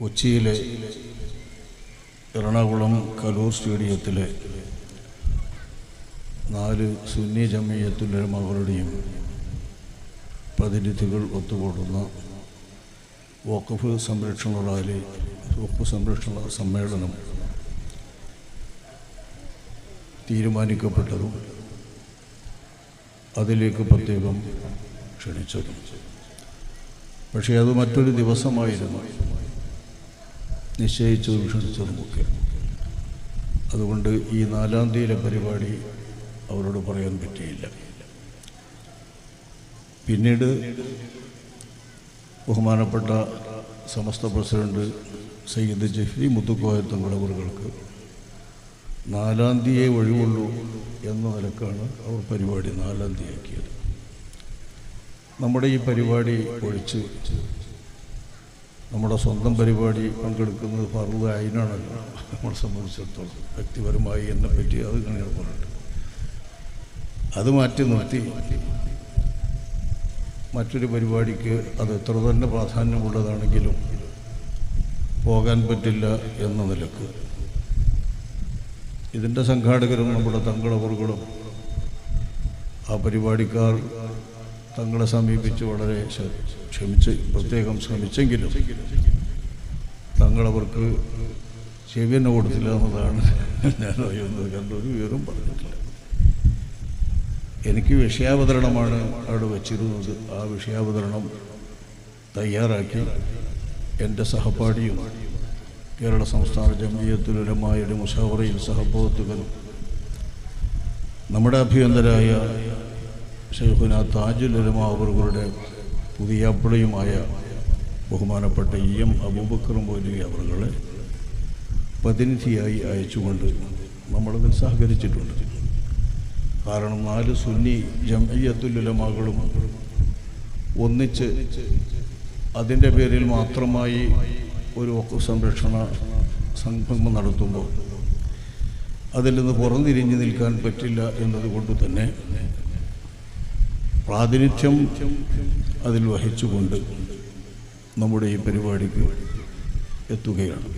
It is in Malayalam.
കൊച്ചിയിലെ എറണാകുളം കലൂർ സ്റ്റേഡിയത്തിലെ നാല് സുന്നി ജമയത്തുലമകളുടെയും പ്രതിനിധികൾ ഒത്തുകൂടുന്ന വഖഫ് സംരക്ഷണ റാലി വഖഫ് സംരക്ഷണ സമ്മേളനം തീരുമാനിക്കപ്പെട്ടതും അതിലേക്ക് പ്രത്യേകം ക്ഷണിച്ചതും. പക്ഷേ അത് മറ്റൊരു ദിവസമായിരുന്നു. നിശ്ചയിച്ചതും ക്ഷണിച്ചതുമൊക്കെ അതുകൊണ്ട് ഈ നാലാം തീയതിയിലെ പരിപാടി അവരോട് പറയാൻ പറ്റിയില്ല. പിന്നീട് ബഹുമാനപ്പെട്ട സമസ്ത പ്രസിഡന്റ് സയ്യിദ് ജഫ്രി മുത്തുക്കോയ തങ്ങളവറുകൾക്ക് നാലാം തീയതിയെ ഒഴിവുള്ളൂ എന്ന നിലക്കാണ് അവർ പരിപാടി നാലാം തീയതിയാക്കിയത്. നമ്മുടെ ഈ പരിപാടി ഒഴിച്ച് നമ്മുടെ സ്വന്തം പരിപാടി പങ്കെടുക്കുന്നത് ഫറുദ് അയിനാണല്ലോ. നമ്മളെ സംബന്ധിച്ചിടത്തോളം വ്യക്തിപരമായി എന്നെ പറ്റി അത് ഇങ്ങനെ പറഞ്ഞിട്ട്. അത് മാറ്റി നിർത്തി മറ്റൊരു പരിപാടിക്ക് അത് എത്ര തന്നെ പ്രാധാന്യമുള്ളതാണെങ്കിലും പോകാൻ പറ്റില്ല എന്ന നിലയ്ക്ക്. ഇതിന്റെ സംഘാടകരും നമ്മുടെ തങ്കളവറുകളും ആ പരിപാടിക്കാർ തങ്ങളെ സമീപിച്ച് വളരെ ക്ഷമിച്ച് പ്രത്യേകം ശ്രമിച്ചെങ്കിലും തങ്ങളവർക്ക് ചെവി തന്നെ കൊടുത്തില്ല എന്നതാണ് ഞാൻ അറിയുന്നത്. കണ്ടൊരു വിവരം പറഞ്ഞിട്ടില്ല. എനിക്ക് വിഷയാവതരണമാണ് അവിടെ വച്ചിരുന്നത്. ആ വിഷയാവതരണം തയ്യാറാക്കി എന്റെ സഹപാഠിയും കേരള സംസ്ഥാന ജമീയത്തുലമായുടെ മുഷാവറയിൽ സഹപ്രവർത്തകനും നമ്മുടെ അഭ്യന്തരായ ഷെയ്ഖുന താജുലമ അവറുകളുടെ പുതിയ അപ്പിളയുമായ ബഹുമാനപ്പെട്ട ഇ എം അബൂബക്കറും മൗലവി അവറുകളെ പ്രതിനിധിയായി അയച്ചുകൊണ്ട് നമ്മളതിൽ സഹകരിച്ചിട്ടുണ്ട്. കാരണം നാല് സുന്നി ജമയ്യത്തുലമാകളും ഒന്നിച്ച് അതിന്റെ പേരിൽ മാത്രമായി ഒരു സംരക്ഷണ സംഗമം നടത്തുമ്പോൾ അതിൽ നിന്ന് പുറംതിരിഞ്ഞു നിൽക്കാൻ പറ്റില്ല എന്നതുകൊണ്ട് തന്നെ പ്രാതിനിധ്യം അതിൽ വഹിച്ചുകൊണ്ട് നമ്മുടെ ഈ പരിപാടിക്ക് എത്തുകയാണ്.